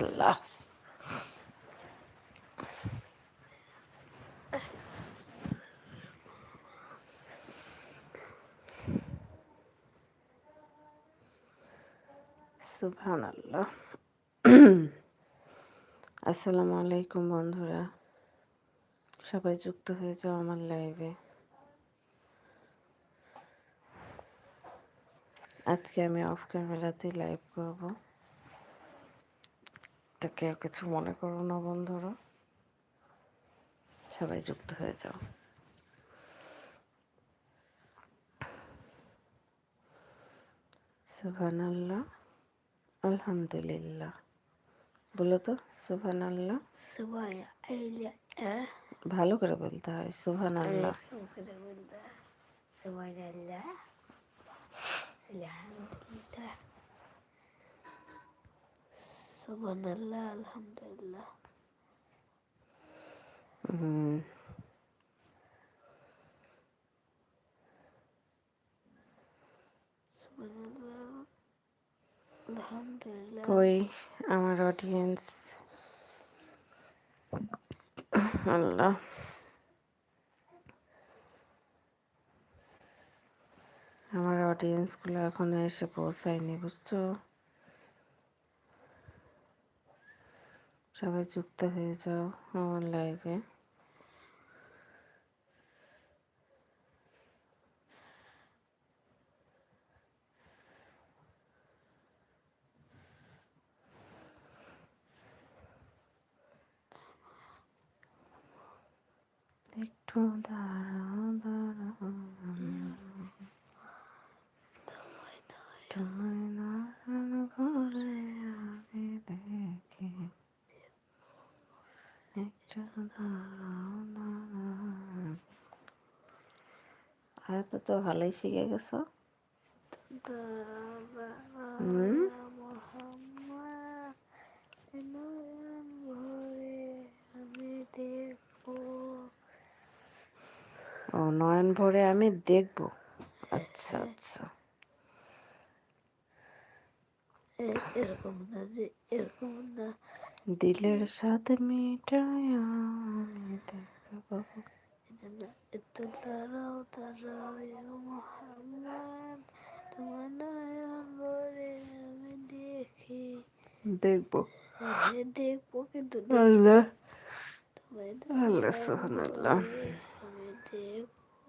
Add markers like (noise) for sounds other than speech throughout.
আল্লাহ। সুবহান আল্লাহ আসসালামু আলাইকুম বন্ধুরা। সবাই যুক্ত হয়ে আমার লাইভে। আজকে আমি অফ ক্যামেরাতে লাইভ করব। তা কেউ কিছু মনে করো না বন্ধুরা। সবাই যুক্ত হয়ে যাও। সুবহান আল্লাহ আলহামদুলিল্লাহ। বলো তো সুবহান আল্লাহ ভালো করে বলতে হয় সুবহান আল্লাহ সুবাই আল্লাহ আলহামদুলিল্লাহ সুবান আল্লাহ আলহামদুলিল্লাহ কই আমার অডিয়েন্স আল্লাহ আমার অডিয়েন্সগুলো এখনও এসে পৌঁছায়নি বুঝছ? সবাই যুক্ত হয়ে যাও আমার লাইভে একটু দাঁড়াও দাঁড়াও। তোমায় নয়ন ভরে আমি দেখি দাঁড়াও তো ভালোই শিখে গেছো। হুম? ও, নয়ন ভরে আমি দেখব। আচ্ছা আচ্ছা। এরকম না যে, এরকম না। দিলের সাথে মিটাই আমি একটু দাঁড়াও দাঁড়াও মোহাম্মদ তোমার নয়ন ভরে আমি দেখি। দেখব। দেখব কিন্তু আল্লাহ। আল্লাহ ভরে আমি দেখব।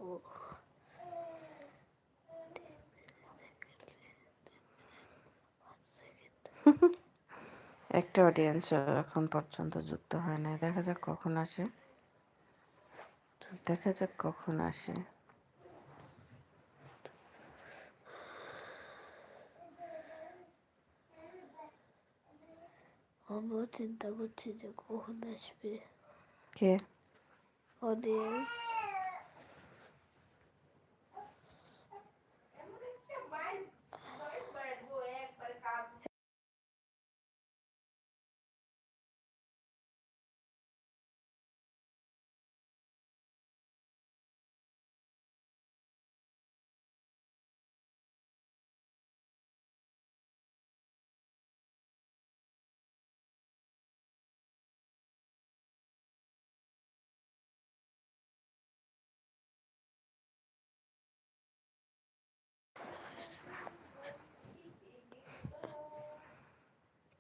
একটা অডিয়েন্স এখন পর্যন্ত যুক্ত হয় না দেখা যাক কখন আসে। দেখা যাক কখন আসে। চিন্তা করছি যে কখন আসবে। কে? অডিয়েন্স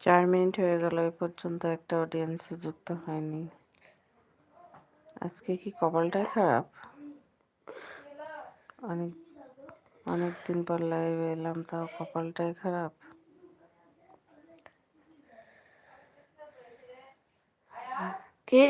চার মিনিট হয়ে গেল, এ পর্যন্ত একটা অডিয়েন্সে যুক্ত হয়নি। আজকে কি কপালটাই খারাপ? অনেক অনেক দিন পর লাইভে এলাম, তাও কপালটাই খারাপ। কে?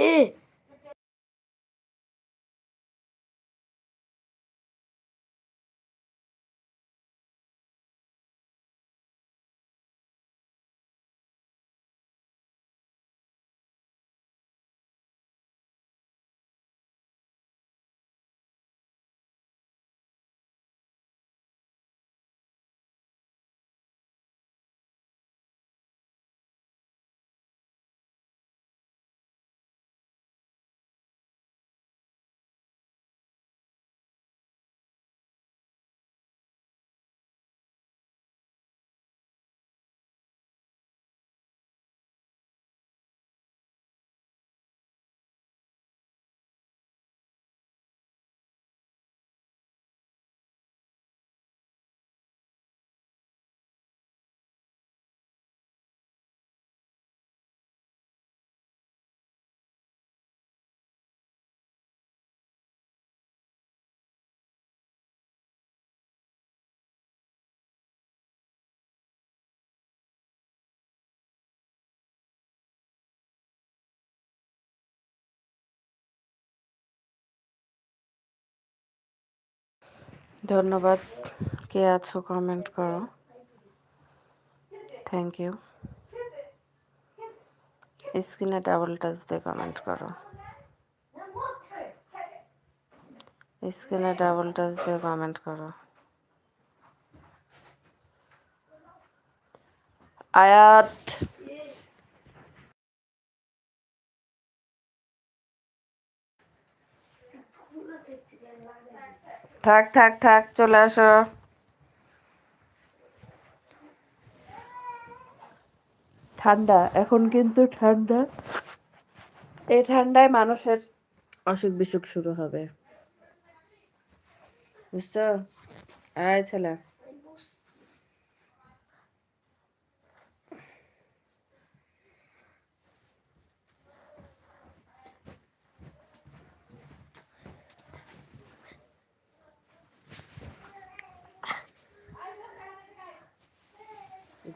ধন্যবাদ। কে আছো কমেন্ট করো। থ্যাংক ইউ স্ক্রিনে ডাবল টাচ দিয়ে কমেন্ট করো। স্ক্রিনে ডাবল টাচ দিয়ে কমেন্ট করো। আয়াত থাক থাক থাক, চলে আসো। ঠান্ডা, এখন কিন্তু ঠান্ডা। এই ঠান্ডায় মানুষের অসুখ বিসুখ শুরু হবে। বুঝছ? আয় ছেলে।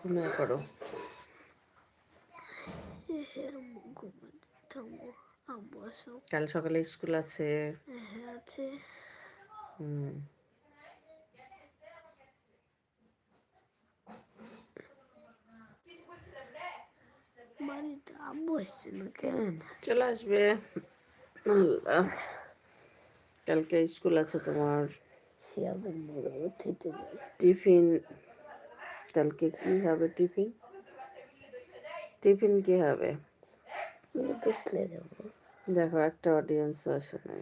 ঘুমিয়ে পড়ো। আসো কাল সকালে স্কুল আছে। হ্যাঁ আছে। হুম। বাড়িতে আসছে না কেন চলে আসবে। আল্লাহ। কালকে স্কুল আছে তোমার। টিফিন কালকে কি হবে টিফিন? টিফিন কি হবে? দেখো একটা অডিয়েন্স আসে নাই।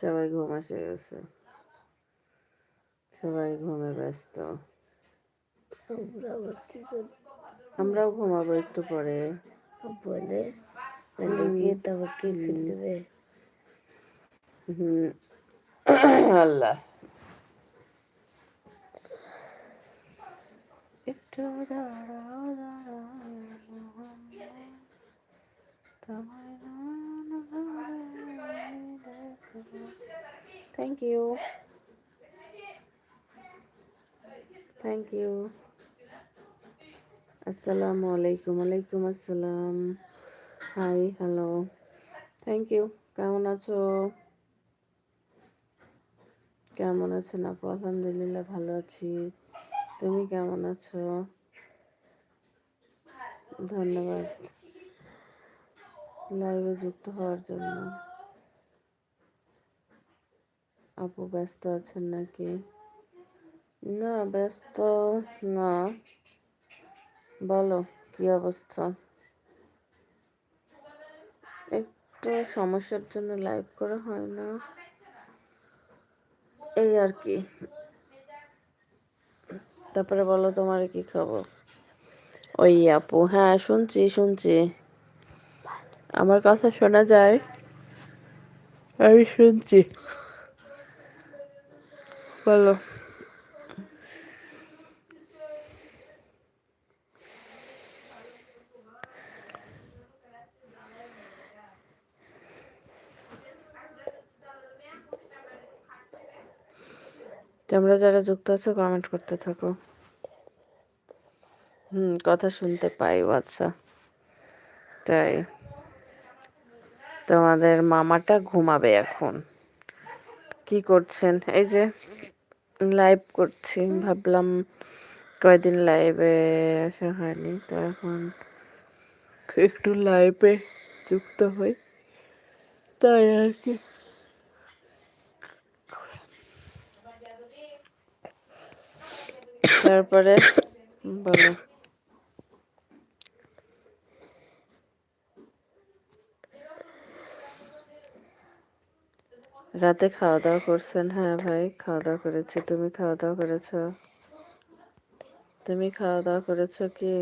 সবাই ঘুম এসে গেছে। সবাই ঘুমে ব্যস্ত। আমরাও ঘুমাবো একটু পরে। বলে গিয়ে কে হুম। (coughs) আল্লাহ। একটু দাঁড়াও দাঁড়াও থ্যাংক ইউ থ্যাংক ইউ আসসালামু আলাইকুম ওয়ালাইকুম আসসালাম হাই হ্যালো থ্যাংক ইউ কেমন আছো? কেমন আছেন আপু? আলহামদুলিল্লাহ, ভালো আছি। তুমি কেমন আছো? ধন্যবাদ। লাইভে যুক্ত হওয়ার জন্য। আপু ব্যস্ত আছেন নাকি? না, ব্যস্ত না। বলো, কি অবস্থা? একটু সমস্যার জন্য লাইভ করা হয় না? এই আর কি। তারপরে বলো তোমার কি খবর? ওই আপু হ্যাঁ শুনছি শুনছি। আমার কথা শোনা যায়? আমি শুনছি। বলো। তোমরা যারা যুক্ত আছো কমেন্ট করতে থাকো। হুম, কথা শুনতে পাই আচ্ছা। তাই। তোমাদের মামাটা ঘুমাবে এখন। কি করছেন? এই যে লাইভ করছি, ভাবলাম কয়দিন লাইভে আসা হয়নি, তো এখন একটু লাইভে যুক্ত হই। তাই আর কি। তারপরে বলো। রাতে খাওয়া দাওয়া করছেন? হ্যাঁ ভাই খাওয়া দাওয়া করেছি। তুমি খাওয়া দাওয়া করেছ? তুমি খাওয়া দাওয়া করেছ কি?